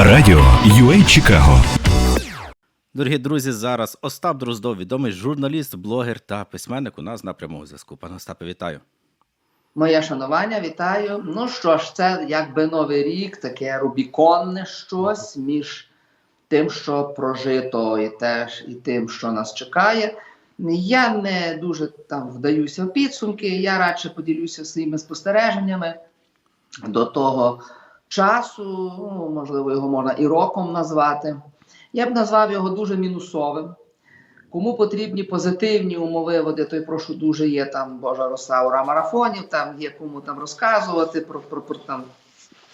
Радіо UA Чикаго. Дорогі друзі, зараз Остап Дроздов, відомий журналіст, блогер та письменник у нас на прямому зв'язку. Пане Остапе, вітаю. Моє шанування, вітаю. Ну що ж, це якби новий рік, таке рубіконне щось між тим, що прожито, і теж і тим, що нас чекає. Я не дуже там вдаюся в підсумки, я радше поділюся своїми спостереженнями до того часу, ну, можливо, його можна і роком назвати. Я б назвав його дуже мінусовим. Кому потрібні позитивні умовиводи, то й прошу дуже є там Божа роса ура марафонів, там є кому там розказувати про, про, про, там,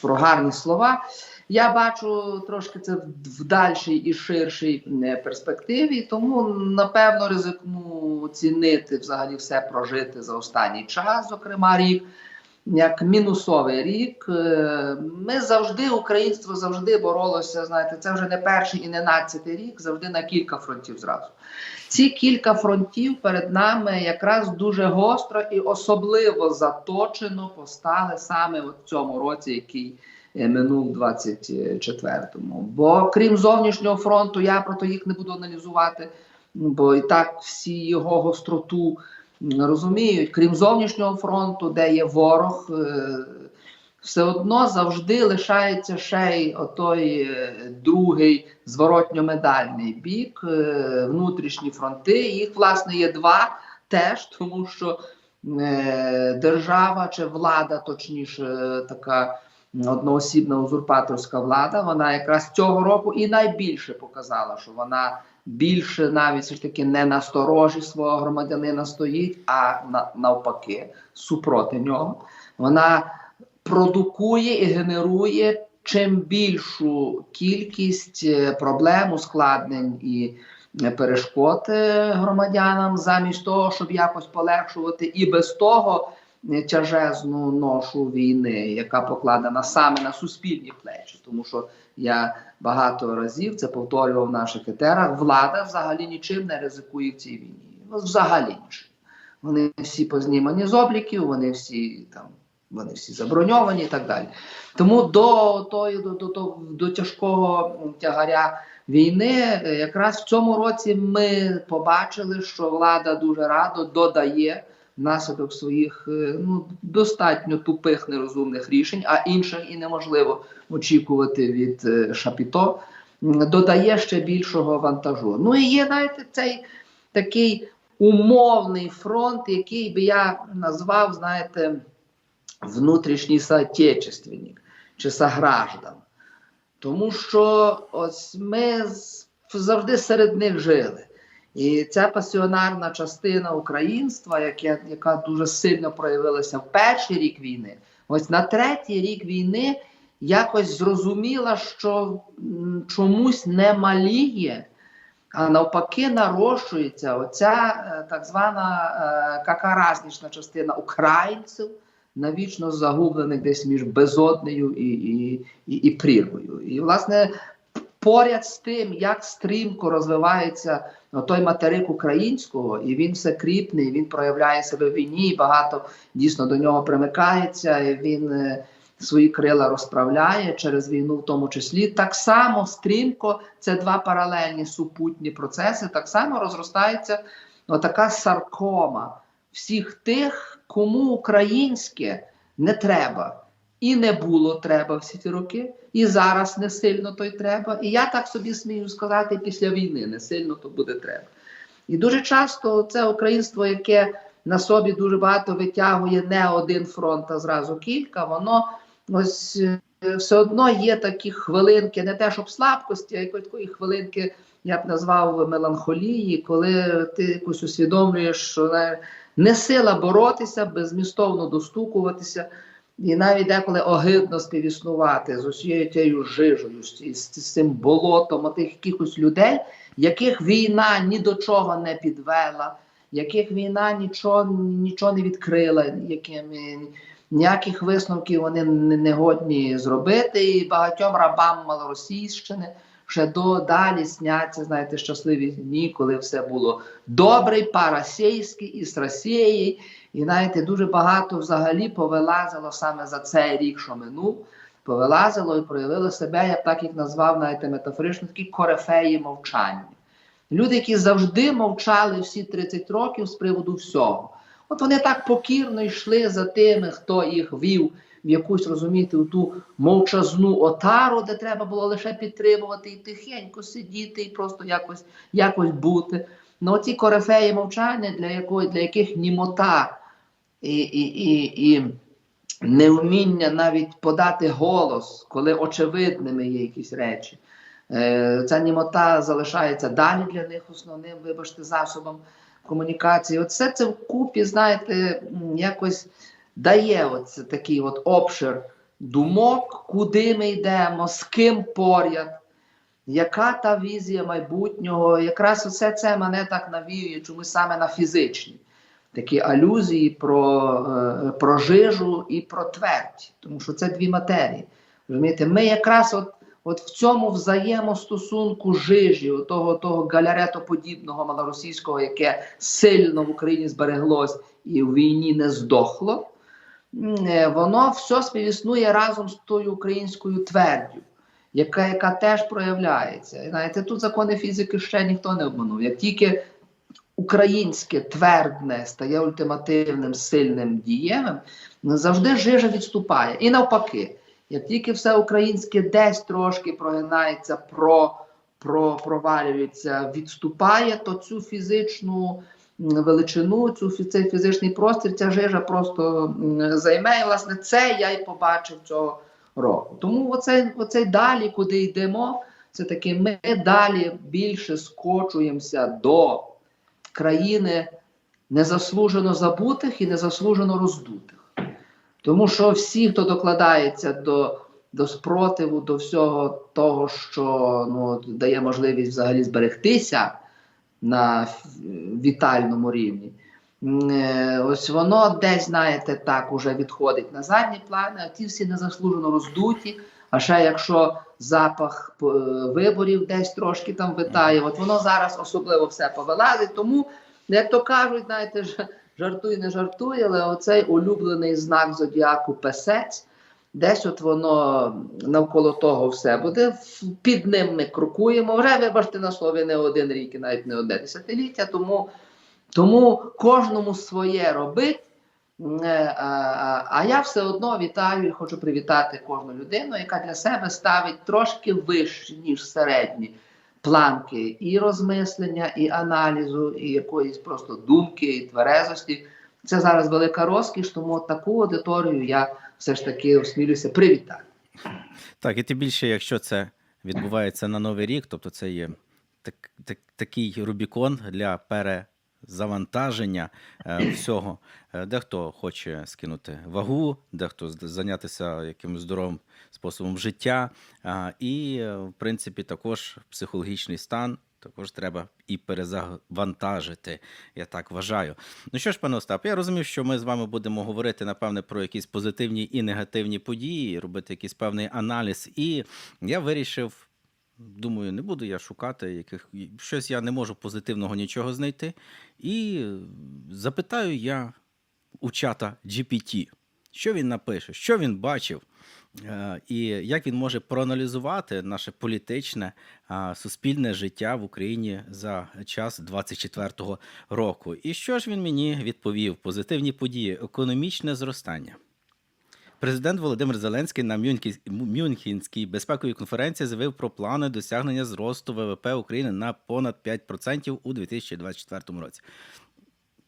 про гарні слова. Я бачу трошки це в дальшій і ширшій е, перспективі, тому напевно ризикну оцінити взагалі все прожити за останній час, зокрема рік. Як мінусовий рік, Е, ми завжди, українство завжди боролося. Знаєте, це вже не перший і не надцятий рік, завжди на кілька фронтів зразу. Ці кілька фронтів перед нами якраз дуже гостро і особливо заточено постали саме в цьому році, який е, минув 24-му. Бо крім зовнішнього фронту, я про то їх не буду аналізувати, бо і так всі його гостроту розуміють. Крім зовнішнього фронту, де є ворог. е, все одно завжди лишається ще й отой е, другий зворотньо-медальний бік, е, внутрішні фронти. Їх, власне, є два теж, тому що держава чи влада, точніше, така одноосібна узурпаторська влада, вона якраз цього року і найбільше показала, що вона більше навіть все ж таки не на сторожі свого громадянина стоїть, а на, навпаки, супроти нього. Вона продукує і генерує чим більшу кількість е, проблем, ускладнень і е, перешкод е, громадянам, замість того, щоб якось полегшувати і без того тяжезну ношу війни, яка покладена саме на суспільні плечі, тому що я багато разів це повторював в наших етерах. Влада взагалі нічим не ризикує в цій війні. Ну, взагалі нічим. Вони всі познімані з обліків, вони всі там вони всі заброньовані і так далі. Тому до тої до, до, до, тяжкого тягаря війни, е, якраз в цьому році ми побачили, що влада дуже радо додає внаслідок своїх е, ну, достатньо тупих нерозумних рішень, а інших і неможливо очікувати від е, Шапіто, додає ще більшого вантажу. Ну і є, знаєте, цей такий умовний фронт, який би я назвав, знаєте, внутрішній соотечественник чи сограждан. Тому що ось ми завжди серед них жили. І ця пасіонарна частина українства, яке, яка дуже сильно проявилася в перший рік війни, ось на третій рік війни якось зрозуміла, що чомусь не маліє, а навпаки нарощується оця е, так звана е, какаразнічна частина українців, навічно загублених десь між безоднею і, і, і, і прірвою. І, власне, поряд з тим, як стрімко розвивається ну, той материк українського, і він все кріпне, і він проявляє себе в війні, багато дійсно до нього примикається, і він е, свої крила розправляє через війну, в тому числі. Так само стрімко це два паралельні супутні процеси. Так само розростається така саркома всіх тих, кому українське не треба. І не було треба всі ці роки, і зараз не сильно то й треба. І я так собі смію сказати, після війни не сильно то буде треба. І дуже часто це українство, яке на собі дуже багато витягує не один фронт, а зразу кілька, воно ось е, все одно є такі хвилинки, не те, щоб слабкості, а якось такої хвилинки, я б назвав меланхолії, коли ти якось усвідомлюєш, що не, сила боротися, безмістовно достукуватися. І навіть деколи огидно співіснувати з усією тією жижею, з, з, з цим болотом отих якихось людей, яких війна ні до чого не підвела, яких війна нічого, нічого не відкрила, яким ніяких висновків вони не, не годні зробити. І багатьом рабам Малоросійщини ще до далі сняться, знаєте, щасливі дні, коли все було добре, парасейське і з Росією. І знаєте, дуже багато взагалі повилазило саме за цей рік, що минув. повилазило і проявило себе, я б так їх назвав, знаєте, метафорично, такі корифеї мовчання. Люди, які завжди мовчали всі 30 років з приводу всього. От вони так покірно йшли за тими, хто їх вів в якусь, розумієте, у ту мовчазну отару, де треба було лише підтримувати і тихенько сидіти, і просто якось, якось бути. Ну, оці корифеї мовчання, для якої, для яких німота і, і, і, і невміння навіть подати голос, коли очевидними є якісь речі. Е, Ця німота залишається далі для них основним, вибачте, засобом комунікації. От все це вкупі, знаєте, якось дає от такий от обшир думок, куди ми йдемо, з ким поряд, яка та візія майбутнього. Якраз все це мене так навіює, чомусь саме на фізичні. Такі алюзії про, е, про жижу і про твердь, тому що це дві матерії. Розумієте, ми якраз от, от в цьому взаємостосунку жижі, того, того галяретоподібного малоросійського, яке сильно в Україні збереглось і в війні не здохло, воно все співіснує разом з тою українською твердю, яка, яка теж проявляється. Знаєте, тут закони фізики ще ніхто не обманув. Як тільки українське твердне стає ультимативним, сильним дієвим, завжди жижа відступає. І навпаки, як тільки все українське десь трошки прогинається, про, про, провалюється, відступає, то цю фізичну величину, цю цей фізичний простір, ця жижа просто займе. І власне це я й побачив цього року. Тому оцей, оцей далі, куди йдемо, це таки ми далі більше скочуємося до країни незаслужено забутих і незаслужено роздутих. Тому що всі, хто докладається до, до спротиву, до всього того, що ну, дає можливість взагалі зберегтися на вітальному рівні, е, ось воно десь, знаєте, так уже відходить на задні плани, а ті всі незаслужено роздуті. А ще якщо запах е, виборів десь трошки там витає, от воно зараз особливо все повилазить. Тому, як то кажуть, знаєте, жартуй, не жартуй, але оцей улюблений знак зодіаку песець, десь от воно навколо того все буде. Під ним ми крокуємо. Вже вибачте на слові не один рік і навіть не одне десятиліття. Тому, тому кожному своє робить. Е, А, я все одно вітаю і хочу привітати кожну людину, яка для себе ставить трошки вище, ніж середні планки і розмислення, і аналізу, і якоїсь просто думки, і тверезості. Це зараз велика розкіш, тому таку аудиторію я все ж таки осмілюся привітати. Так, і тим більше, якщо це відбувається на Новий рік, тобто це є так, так, такий Рубікон для перезавантаження е, всього. Е, Дехто хоче скинути вагу, дехто зайнятися якимось здоровим способом життя. І, е, в принципі, також психологічний стан. Також треба і перезавантажити, я так вважаю. Ну що ж, пане Остап, я розумів, що ми з вами будемо говорити, напевне, про якісь позитивні і негативні події, робити якийсь певний аналіз. І я вирішив, думаю, не буду я шукати яких щось я не можу позитивного нічого знайти. І запитаю я у чата GPT, що він напише, що він бачив, і як він може проаналізувати наше політичне суспільне життя в Україні за час 24-го року. І що ж він мені відповів? Позитивні події, економічне зростання. Президент Володимир Зеленський на Мюнхенській безпековій конференції заявив про плани досягнення зросту ВВП України на понад 5% у 2024 році.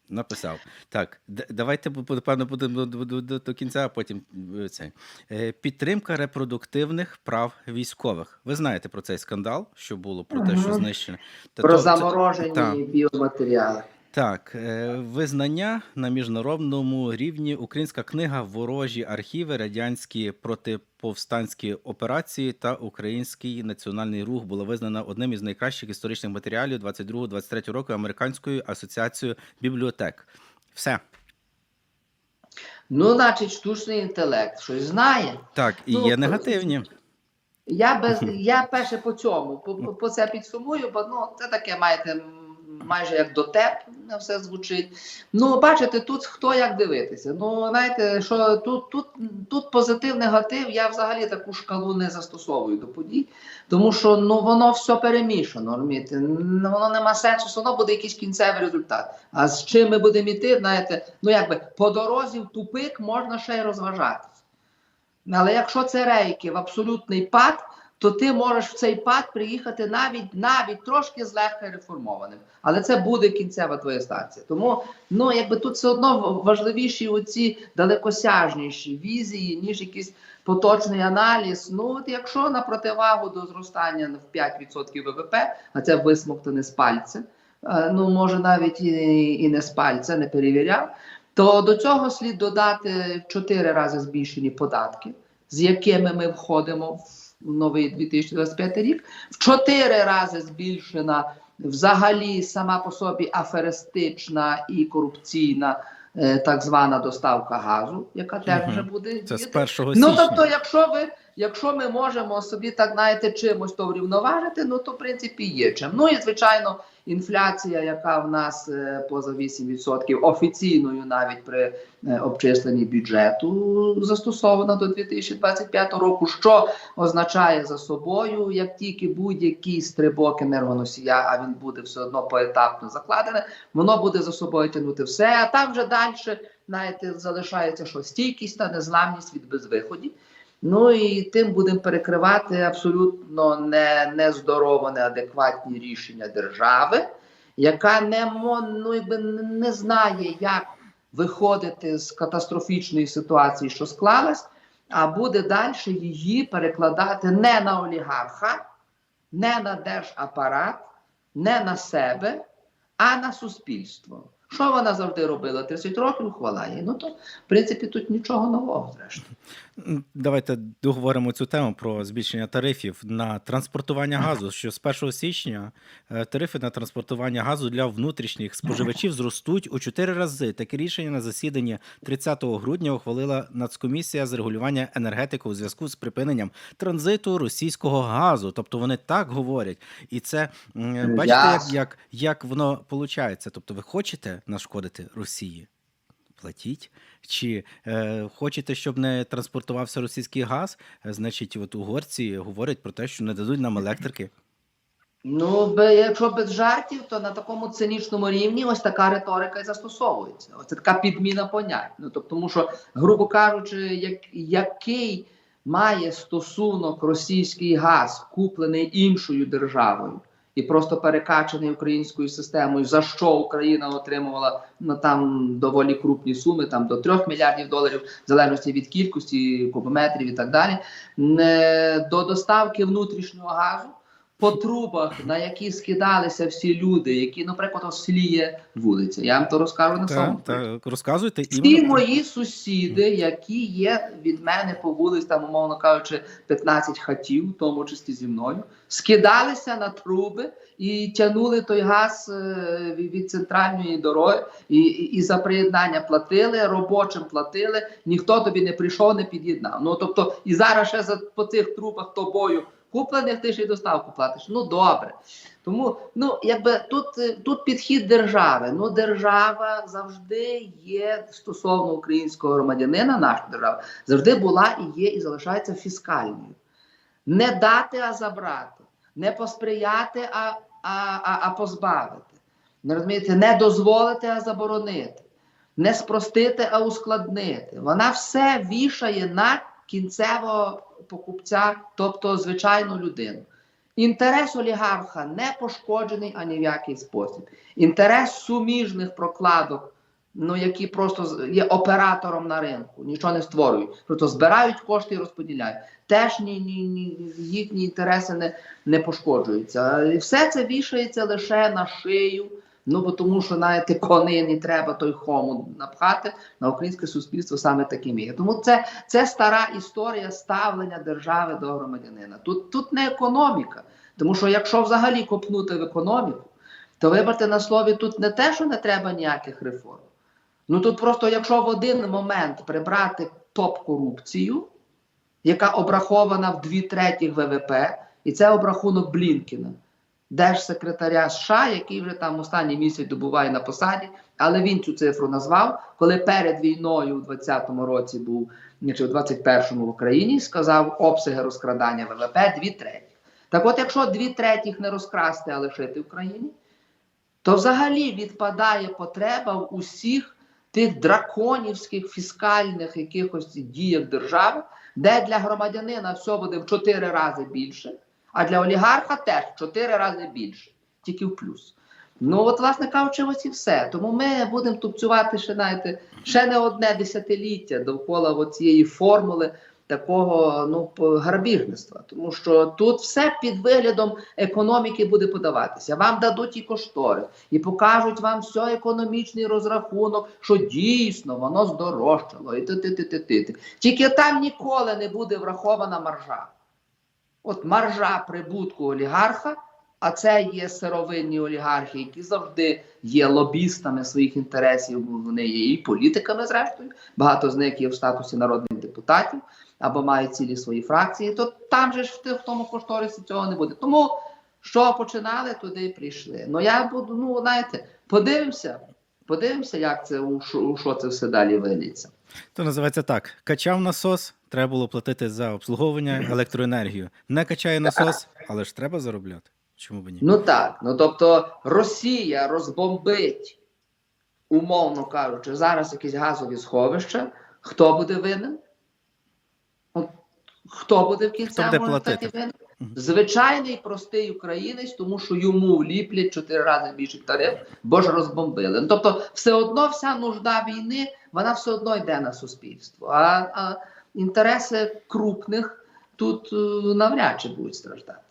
Написав. Так, давайте напевно будемо до, до, до, до кінця, а потім е, це. Е, Підтримка репродуктивних прав військових. Ви знаєте про цей скандал, що було про те, що знищено. Та Про заморожені біоматеріали. Так, е, визнання на міжнародному рівні українська книга Ворожі архіви, радянські протиповстанські операції та український національний рух була визнана одним із найкращих історичних матеріалів 22-23 року американською асоціацією бібліотек. Все Ну, значить, штучний інтелект щось знає. так, і Ну, є негативні. Я без я перше по цьому, по, по- це підсумую, бо ну це таке, маєте, майже як дотеп на все звучить. Ну, бачите, тут хто як дивитися. Ну, знаєте, що тут, тут, тут позитив, негатив, я взагалі таку шкалу не застосовую до подій, тому що ну, воно все перемішано, розумієте? Н- Воно нема сенсу, все одно буде якийсь кінцевий результат. А з чим ми будемо йти, знаєте, ну якби по дорозі в тупик можна ще й розважатися. Але якщо це рейки в абсолютний пад, то ти можеш в цей пад приїхати навіть навіть трошки злегка реформованим. Але це буде кінцева твоя станція. Тому ну якби тут все одно важливіші оці далекосяжніші візії, ніж якийсь поточний аналіз. Ну от якщо на противагу до зростання в 5% ВВП, а це висмоктане з пальця, е, ну може навіть і, і не з пальця, не перевіряв. То до цього слід додати в 4 рази збільшені податки, з якими ми входимо в новий 2025 рік. В чотири рази збільшена взагалі сама по собі аферистична і корупційна е, так звана доставка газу, яка теж вже буде Це з 1 січня. Ну тобто, якщо ви, якщо ми можемо собі так знаєте, чимось то врівноважити, ну то в принципі є чим. Ну і звичайно, інфляція, яка в нас е, поза 8% офіційною, навіть при е, обчисленні бюджету, застосована до 2025 року, що означає за собою, як тільки будь-який стрибок енергоносія, а він буде все одно поетапно закладене, воно буде за собою тягнути все. А там вже далі, знаєте, залишається що стійкість та незламність від безвиходів. Ну і тим будемо перекривати абсолютно не, нездорово, неадекватні рішення держави, яка не, ну, якби не знає, як виходити з катастрофічної ситуації, що склалась, а буде далі її перекладати не на олігарха, не на держапарат, не на себе, а на суспільство. Що вона завжди робила? 30 років хвала їй. Ну то, в принципі, тут нічого нового, зрештою. Давайте договоримо цю тему про збільшення тарифів на транспортування газу. Що з 1 січня е, тарифи на транспортування газу для внутрішніх споживачів зростуть у 4 рази. Таке рішення на засіданні 30 грудня ухвалила Нацкомісія з регулювання енергетики у зв'язку з припиненням транзиту російського газу. Тобто вони так говорять, і це бачите, як, як, як воно виходить. Тобто, ви хочете нашкодити Росії? Платіть. Чи е, хочете, щоб не транспортувався російський газ? Е, Значить, от угорці говорять про те, що не дадуть нам електрики. Ну, якщо без жартів, то на такому цинічному рівні ось така риторика і застосовується. Ось така підміна понять. Ну, тобто, тому що, грубо кажучи, як, який має стосунок російський газ, куплений іншою державою, і просто перекачаний українською системою, за що Україна отримувала ну, там доволі крупні суми, там до 3 мільярдів доларів, в залежності від кількості кубометрів і так далі, не, до доставки внутрішнього газу по трубах, на які скидалися всі люди, які, наприклад, у селі є вулиця. Я вам то розкажу на самому. Так, розказуйте Всі мої сусіди, які є від мене по вулиці, там, умовно кажучи, 15 хатів, в тому числі зі мною, скидалися на труби і тягнули той газ е, від від центральної дороги, і, і, і за приєднання платили, робочим платили, ніхто тобі не прийшов, не під'єднав. Ну тобто, і зараз ще за по цих трубах тобою куплених ти ще й доставку платиш. Ну добре. Тому ну якби тут, е, тут підхід держави. Ну держава завжди є стосовно українського громадянина, наша держава завжди була і є, і залишається фіскальною. Не дати, а забрати, не посприяти, а, а, а, а позбавити. Не розумієте, не дозволити, а заборонити, не спростити, а ускладнити. Вона все вішає на кінцевого покупця, тобто звичайну людину. Інтерес олігарха не пошкоджений ані в який спосіб. Інтерес суміжних прокладок, ну які просто є оператором на ринку, нічого не створюють. Просто збирають кошти і розподіляють. Теж ні, ні, ні, їхні інтереси не, не пошкоджуються. І все це вішається лише на шию. Ну бо тому, що знаєте, коней не треба той хому напхати на українське суспільство саме таким є. Тому це, це стара історія ставлення держави до громадянина. Тут, тут не економіка. Тому що якщо взагалі копнути в економіку, то вибрати на слові тут не те, що не треба ніяких реформ. Ну тут просто, якщо в один момент прибрати топ-корупцію, яка обрахована в дві третіх ВВП, і це обрахунок Блінкіна. Держсекретаря США, який вже там останній місяць добуває на посаді, але він цю цифру назвав, коли перед війною у 20-му році був чи в 21-му в Україні, сказав обсяги розкрадання ВВП дві треті. Так от, якщо дві третіх не розкрасти, а лишити в країні, то взагалі відпадає потреба в усіх тих драконівських фіскальних якихось діях держави, де для громадянина все буде в чотири рази більше, а для олігарха теж чотири рази більше, тільки в плюс. Ну, от, власне кажучи, ось і все. Тому ми будемо тупцювати ще, знаєте, ще не одне десятиліття довкола цієї формули такого ну, грабіжництва. Тому що тут все під виглядом економіки буде подаватися. Вам дадуть і кошторис, і покажуть вам все економічний розрахунок, що дійсно воно здорожчало. І ти-ти-ти-ти-ти. Тільки там ніколи не буде врахована маржа. От маржа прибутку олігарха, а це є сировинні олігархи, які завжди є лобістами своїх інтересів. Вони є і політиками, зрештою. Багато з них є в статусі народних депутатів або мають цілі свої фракції. То там же ж в тому кошторисі цього не буде. Тому що починали, туди і прийшли. Ну я буду, ну знаєте, подивимося, подивимося, як це у що, у що це все далі виліться. То називається так: качав насос, треба було платити за обслуговування електроенергію. Не качає насос, але ж треба заробляти. Чому б ні? Ну так, ну тобто Росія розбомбить, умовно кажучи, зараз якісь газові сховища. Хто буде винен? Хто буде в платити? стати винен? Звичайний простий українець, тому що йому вліплять чотири рази більший тариф, бо ж розбомбили. Ну, тобто, все одно вся нужда війни, вона все одно йде на суспільство. А, а інтереси крупних тут е, навряд чи будуть страждати.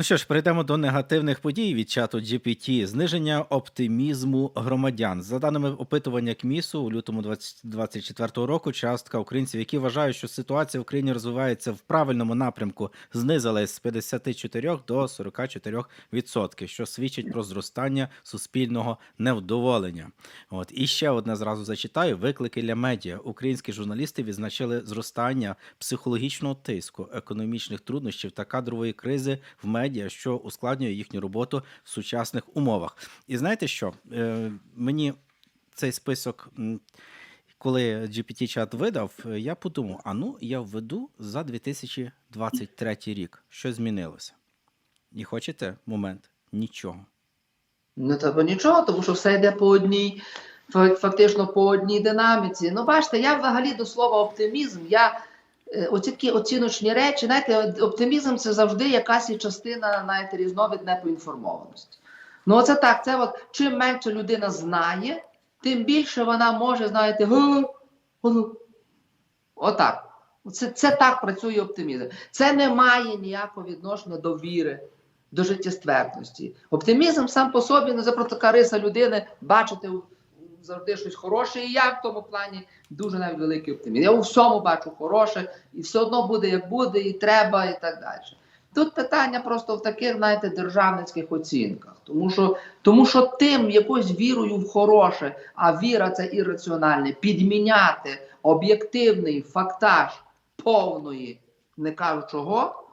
Ну що ж, перейдемо до негативних подій від чату GPT. Зниження оптимізму громадян. За даними опитування КМІСу у лютому 2024 року, частка українців, які вважають, що ситуація в Україні розвивається в правильному напрямку, знизилась з 54 до 44 відсотків, що свідчить про зростання суспільного невдоволення. От і ще одне зразу зачитаю: виклики для медіа. Українські журналісти відзначили зростання психологічного тиску, економічних труднощів та кадрової кризи в медіа, що ускладнює їхню роботу в сучасних умовах. І знаєте що? Е, мені цей список. Коли GPT-чат видав, е, я подумав: а ну я введу за 2023 рік. Що змінилося? І хочете момент? Нічого. Ну, тобто нічого, тому що все йде по одній, фактично по одній динаміці. Ну, бачите, я взагалі до слова оптимізм, я оці такі оціночні речі, знаєте, оптимізм це завжди якась частина, знаєте, різновидне поінформованості. Ну, оце так, це от чим менше людина знає, тим більше вона може, знаєте, отак. Це, це так працює оптимізм. Це не має ніякого відношення до віри, до життєствердності. Оптимізм сам по собі за просто така риса людини бачити завжди щось хороше. І я в тому плані дуже навіть великий оптиміст. Я у всьому бачу хороше, і все одно буде як буде, і треба, і так далі. Тут питання просто в таких, знаєте, державницьких оцінках. Тому що, тому що тим якоюсь вірою в хороше, а віра це ірраціональне, підміняти об'єктивний фактаж повної, не кажу чого,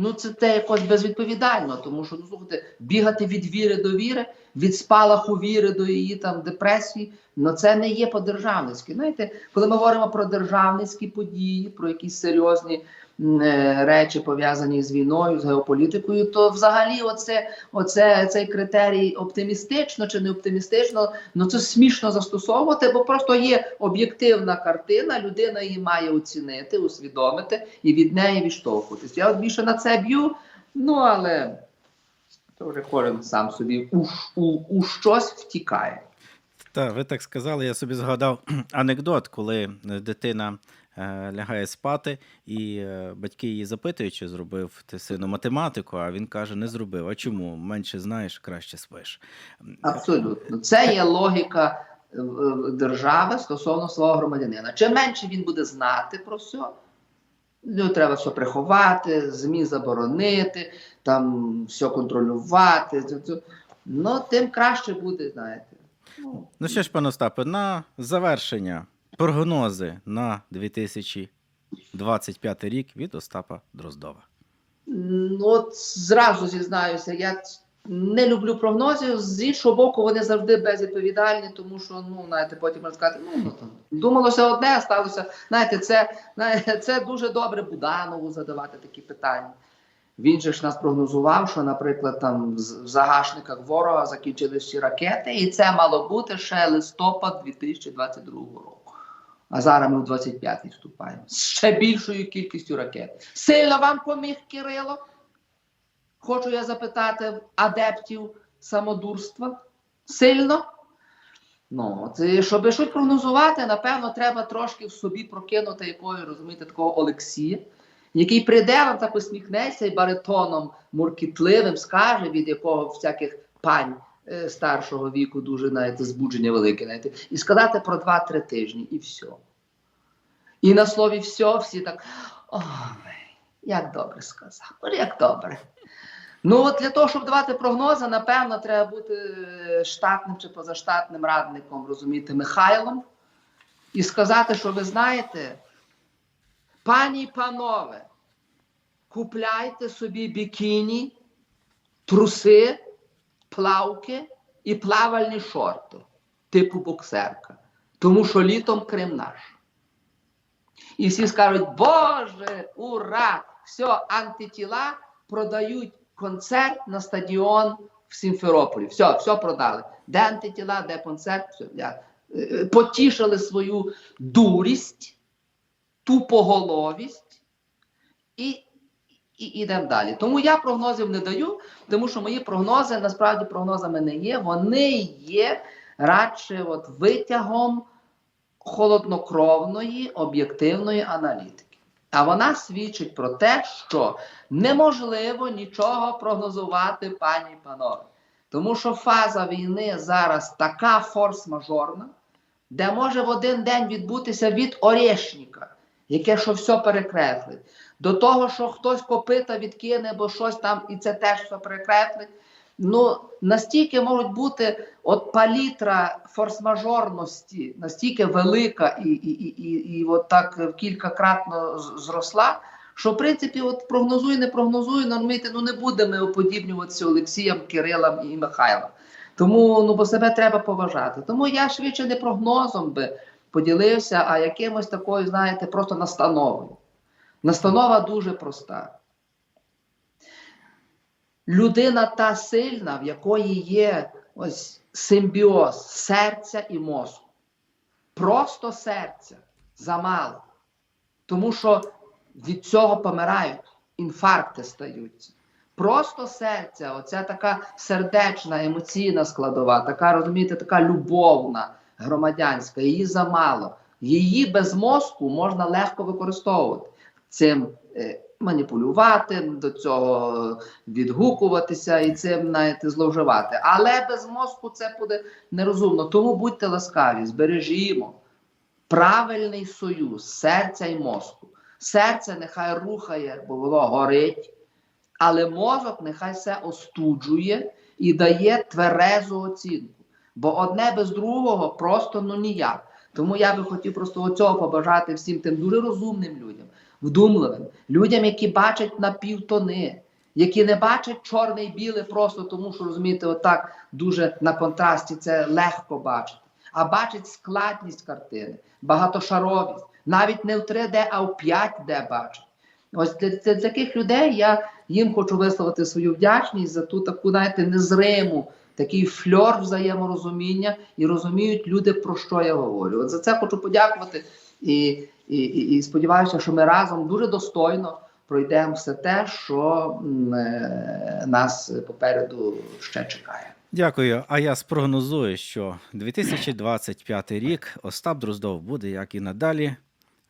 Ну, це те якось безвідповідально, тому що ну слухайте, бігати від віри до віри, від спалаху віри до її там депресії, ну це не є по-державницьки. Знаєте, коли ми говоримо про державницькі події, про якісь серйозні речі пов'язані з війною, з геополітикою, то взагалі оце, оце цей критерій оптимістично чи не оптимістично, ну це смішно застосовувати, бо просто є об'єктивна картина, людина її має оцінити, усвідомити і від неї відштовхуватись. Я от більше на це б'ю, ну але то вже кожен сам собі у, у, у щось втікає. Так, ви так сказали, я собі згадав анекдот, коли е, дитина е, лягає спати, і е, батьки її запитують, чи зробив ти сину математику, а він каже, не зробив. А чому? Менше знаєш, краще спиш. Абсолютно, це є логіка е, е, держави стосовно свого громадянина. Чим менше він буде знати про все, його треба все приховати, ЗМІ заборонити, там все контролювати. Ну, тим краще буде, знаєте. Ну, Ну що ж, пане Остапе, на завершення прогнози на 2025 рік від Остапа Дроздова. Ну, от зразу зізнаюся, я не люблю прогнозів. З іншого боку, вони завжди безвідповідальні, тому що, ну, знаєте, потім можна сказати, ну, ну там, думалося одне, а сталося. Знаєте, це, це дуже добре Буданову задавати такі питання. Він же ж нас прогнозував, що, наприклад, там в загашниках ворога закінчились всі ракети, і це мало бути ще листопад 2022 року. А зараз ми в 25-й вступаємо з ще більшою кількістю ракет. Сильно вам поміг Кирило? Хочу я запитати адептів самодурства. Сильно? Ну, це, щоб щось прогнозувати, напевно, треба трошки в собі прокинути якої, розумієте, такого Олексія, який прийде вам та посміхнеться і баритоном муркітливим скаже, від якого всяких пань старшого віку дуже знаєте, збудження велике, знаєте, і сказати про 2-3 тижні, і все. І на слові все, всі так. Ой, як добре сказав, як добре. Ну, от для того, щоб давати прогнози, напевно, треба бути е, штатним чи позаштатним радником, розумієте, Михайлом, і сказати, що ви знаєте, пані і панове, купляйте собі бікіні, труси, плавки і плавальні шорти, типу боксерка. Тому що літом Крим наш. І всі скажуть, Боже, ура! Все, антитіла продають концерт на стадіон в Сімферополі. Все, все продали. Де антитіла, де концерт, все. Я, е, потішили свою дурість, тупоголовість і, і ідемо далі. Тому я прогнозів не даю, тому що мої прогнози насправді прогнозами не є. Вони є радше от витягом холоднокровної об'єктивної аналітики. А вона свідчить про те, що неможливо нічого прогнозувати, пані і панове. Тому що фаза війни зараз така форс-мажорна, де може в один день відбутися від Орешника, яке що все перекреслить, до того, що хтось копита відкине, бо щось там, і це теж все перекреслить. Ну, настільки можуть бути от палітра форс-мажорності настільки велика і, і, і, і, і от так кількакратно зросла, що в принципі от прогнозуй, не прогнозуй, ну, розумієте, ну не будемо уподібнюватися Олексієм, Кирилом і Михайлом. Тому ну, бо себе треба поважати. Тому я швидше не прогнозом би поділився, а якимось такою, знаєте, просто настановою. Настанова дуже проста. Людина та сильна, в якої є ось симбіоз серця і мозку. Просто серця замало. Тому що від цього помирають, інфаркти стаються. Просто серця, оця така сердечна, емоційна складова, така, розумієте, така любовна, громадянська, її замало. Її без мозку можна легко використовувати. Цим е, маніпулювати, до цього відгукуватися і цим знаєте, зловживати. Але без мозку це буде нерозумно. Тому будьте ласкаві, збережімо правильний союз серця і мозку. Серце нехай рухає, бо воно горить, але мозок нехай все остуджує і дає тверезу оцінку. Бо одне без другого просто ну ніяк. Тому я би хотів просто оцього побажати всім тим дуже розумним людям, вдумливим, людям, які бачать на півтони, які не бачать чорне і біле просто тому, що розумієте, отак дуже на контрасті це легко бачити, а бачать складність картини, багатошаровість, навіть не в 3D, а в 5D бачать. Ось для, для таких людей я їм хочу висловити свою вдячність за ту таку, знаєте, незриму, такий фльор взаєморозуміння, і розуміють люди, про що я говорю. От за це хочу подякувати і, і, і, і сподіваюся, що ми разом дуже достойно пройдемо все те, що е, нас попереду ще чекає. Дякую. А я спрогнозую, що 2025 рік Остап Дроздов буде, як і надалі,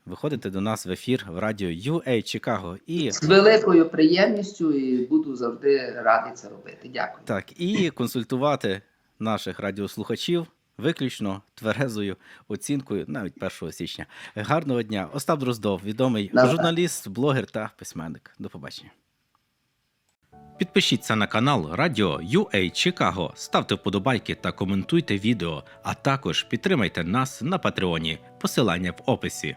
виходити до нас в ефір в радіо UA Чикаго. І З великою приємністю і буду завжди радий це робити. Дякую. так, і консультувати наших радіослухачів виключно тверезою оцінкою навіть 1 січня. Гарного дня. Остап Дроздов, відомий Добре. журналіст, блогер та письменник. До побачення. Підпишіться на канал Радіо UA Чикаго, ставте вподобайки та коментуйте відео, а також підтримайте нас на Патреоні. Посилання в описі.